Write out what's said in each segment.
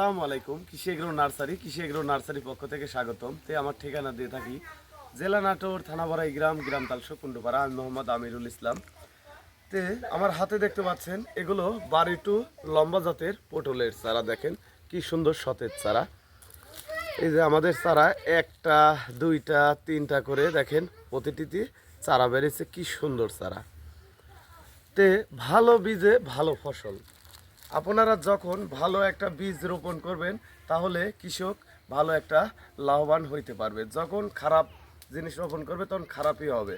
আসসালামু আলাইকুম। Krishi agro nursery Krishi agro nursery পক্ষ থেকে স্বাগতম। তে আমার ঠিকানা দিয়ে থাকি জেলা নাটোর থানাবাড়াই গ্রাম গ্রাম তালসো, কুণ্ডুপাড়া। আমি মোহাম্মদ আমিরুল ইসলাম। তে আমার হাতে দেখতে পাচ্ছেন, এগুলো বাড়ি টু লম্বা জাতের পটলের চারা দেখেন, কি সুন্দর সতেজ চারা। এই যে আমাদের চারা, একটা, দুইটা, তিনটা করে দেখেন, প্রতিটিতে চারা বেড়েছে, কি সুন্দর চারা। তে ভালো বীজে ভালো ফসল। আপনারা যখন ভালো একটা বীজ রোপণ করবেন, তাহলে কৃষক ভালো একটা লাভবান হইতে পারবে। যখন খারাপ জিনিস রোপণ করবে, তখন খারাপই হবে।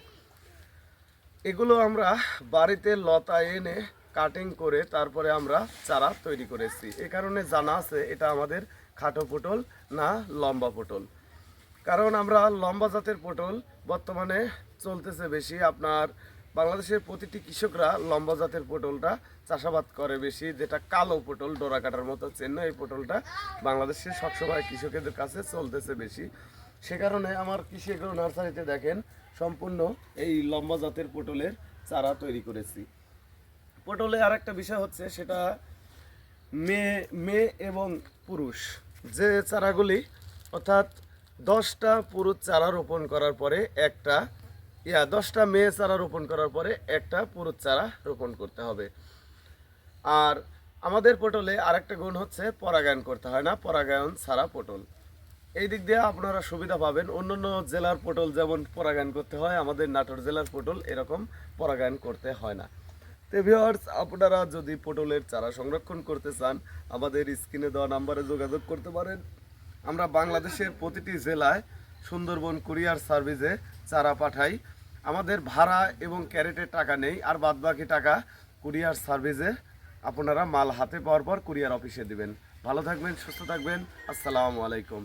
এগুলো আমরা বাড়িতে লতা এনে কাটিং করে তারপরে আমরা চারা তৈরি করেছি। এ কারণে জানা আছে, এটা আমাদের খাটো পটল না লম্বা পটল। কারণ আমরা লম্বা জাতের পটল বর্তমানে চলতেছে বেশি। আপনার বাংলাদেশের প্রতিটি কৃষকরা লম্বা জাতের পটলটা চাষাবাদ করে বেশি। যেটা কালো পটল, ডোরা কাটার মতো চেন্ন এই পটলটা বাংলাদেশে সবসময় কৃষকের কাছে চলতেছে বেশি। সে কারণে আমার কৃষি এগুলো নার্সারিতে দেখেন, সম্পূর্ণ এই লম্বা জাতের পটলের চারা তৈরি করেছি। পটলে আর একটা বিষয় হচ্ছে সেটা মেয়ে মেয়ে এবং পুরুষ। যে চারাগুলি অর্থাৎ দশটা পুরুষ চারা রোপণ করার পরে একটা ইয়া, দশটা মেয়ে চারা রোপণ করার পরে একটা পুরুষ চারা রোপণ করতে হবে। আর আমাদের পটলে আরেকটা গুণ হচ্ছে পরাগায়ন করতে হয় না, পরাগায়ন ছাড়া পটল। এই দিক দিয়ে আপনারা সুবিধা পাবেন। অন্যান্য জেলার পটল যেমন পরাগায়ন করতে হয়, আমাদের নাটোর জেলার পটল এরকম পরাগায়ন করতে হয় না। তো ভিউয়ার্স আপনারা যদি পটলের চারা সংরক্ষণ করতে চান, আমাদের স্ক্রিনে দেওয়া নাম্বারে যোগাযোগ করতে পারেন। আমরা বাংলাদেশের প্রতিটি জেলায় সুন্দরবন কুরিয়ার সার্ভিসে চারা পাঠাই। আমাদের ভাড়া এবং ক্যারেটের টাকা নেই, আর বাদ বাকি টাকা কুরিয়ার সার্ভিসে আপনারা মাল হাতে পাওয়ার পর কুরিয়ার অফিসে দিবেন। ভালো থাকবেন, সুস্থ থাকবেন, আসসালামু আলাইকুম।